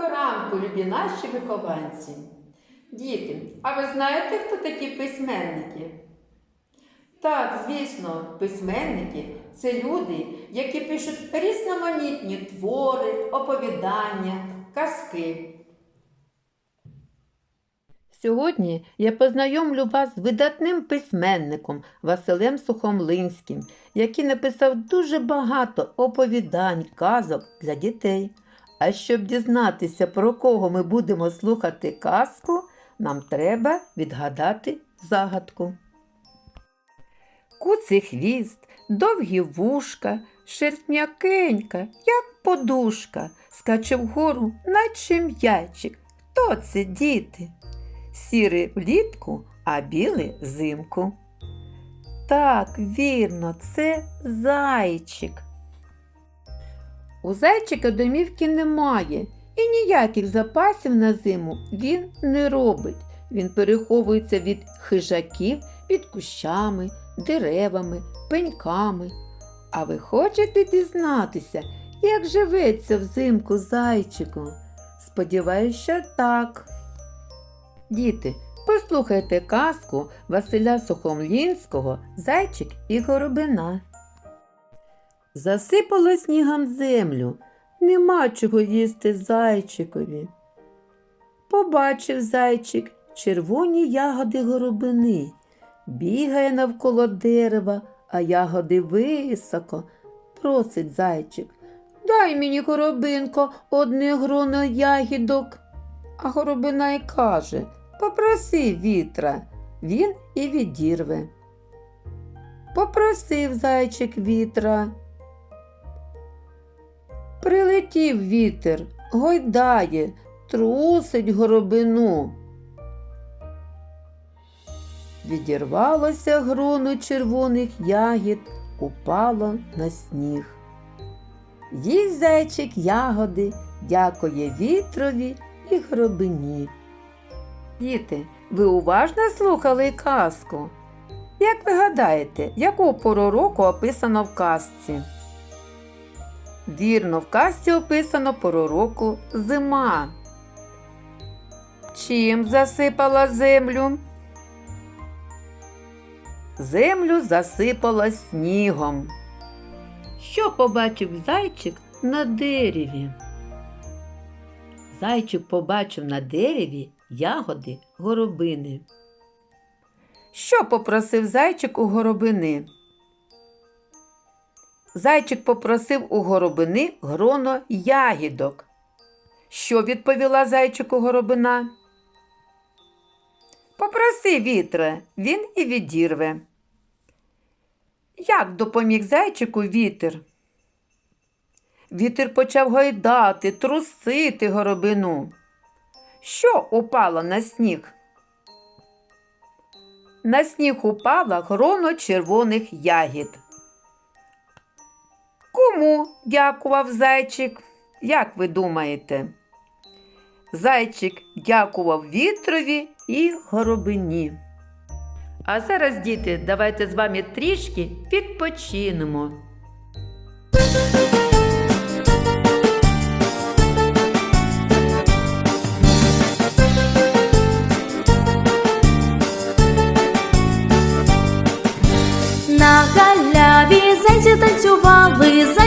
Доброго ранку, любі наші вихованці. Діти, а ви знаєте, хто такі письменники? Так, звісно, письменники це люди, які пишуть різноманітні твори, оповідання, казки. Сьогодні я познайомлю вас з видатним письменником Василем Сухомлинським, який написав дуже багато оповідань, казок для дітей. А щоб дізнатися, про кого ми будемо слухати казку, нам треба відгадати загадку. Куций хвіст, довгі вушка, шерсть м'якенька, як подушка, скаче вгору, наче м'ячик. Хто це діти? Сірий влітку, а білий взимку. Так, вірно, це зайчик. У зайчика домівки немає, і ніяких запасів на зиму він не робить. Він переховується від хижаків під кущами, деревами, пеньками. А ви хочете дізнатися, як живеться взимку зайчику? Сподіваюсь, що так. Діти, послухайте казку Василя Сухомлінського Зайчик і горобина. Засипало снігом землю, нема чого їсти зайчикові. Побачив зайчик червоні ягоди горобини, бігає навколо дерева, а ягоди високо. Просить зайчик. Дай мені, горобинко, одне гроно ягідок. А горобина й каже Попроси вітра, він і відірве. Попросив зайчик вітра. Прилетів вітер, гойдає, трусить горобину. Відірвалося гроно червоних ягід, упало на сніг. Їсть зайчик ягоди, дякує вітрові і гробині. Діти, ви уважно слухали казку? Як ви гадаєте, яку пору року описано в казці? Вірно, в казці описано пору року зима. Чим засипала землю? Землю засипала снігом. Що побачив зайчик на дереві? Зайчик побачив на дереві ягоди горобини. Що попросив зайчик у горобини? Зайчик попросив у горобини гроно ягідок. Що відповіла зайчику горобина? Попроси вітре, він і відірве. Як допоміг зайчику вітер? Вітер почав гойдати, трусити горобину. Що упало на сніг? На сніг упала гроно червоних ягід. Дякував зайчик? Як ви думаєте? Зайчик дякував вітрові і горобині. А зараз, діти, давайте з вами трішки відпочинемо.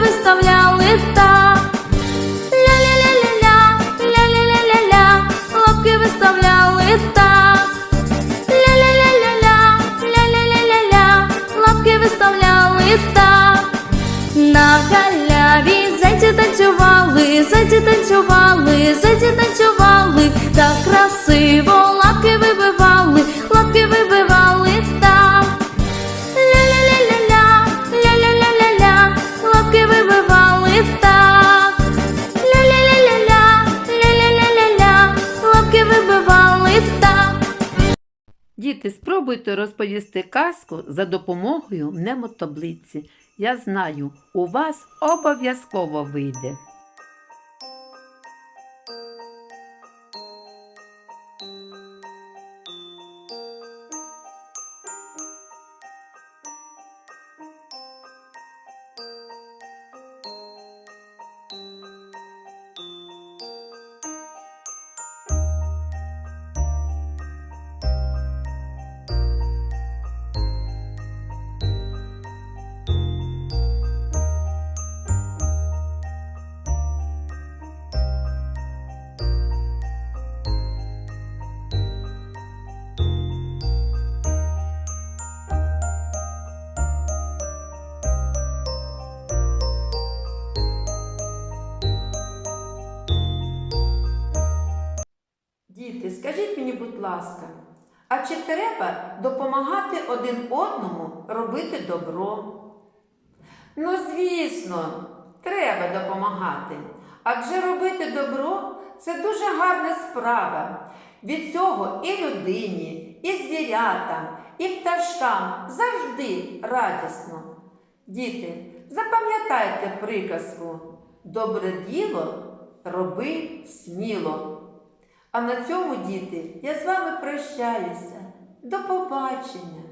Виставляли так. Ля-ля-ля-ля-ля, ля-ля-ля-ля-ля, лапки виставляли так. Ля-ля-ля-ля-ля, ля-ля-ля-ля-ля, лапки виставляли так. На галяві зайці танцювали, зайці танцювали, зайці танцювали, так красиво лапки вибивали, Спробуйте розповісти казку за допомогою мнемотаблиці. Я знаю, у вас обов'язково вийде. Діти, скажіть мені, будь ласка, а чи треба допомагати один одному робити добро? Ну, звісно, треба допомагати. Адже робити добро це дуже гарна справа. Від цього і людині, і звірятам, і пташкам завжди радісно. Діти, запам'ятайте приказку добре діло роби сміло. А на цьому, діти, я з вами прощаюся. До побачення!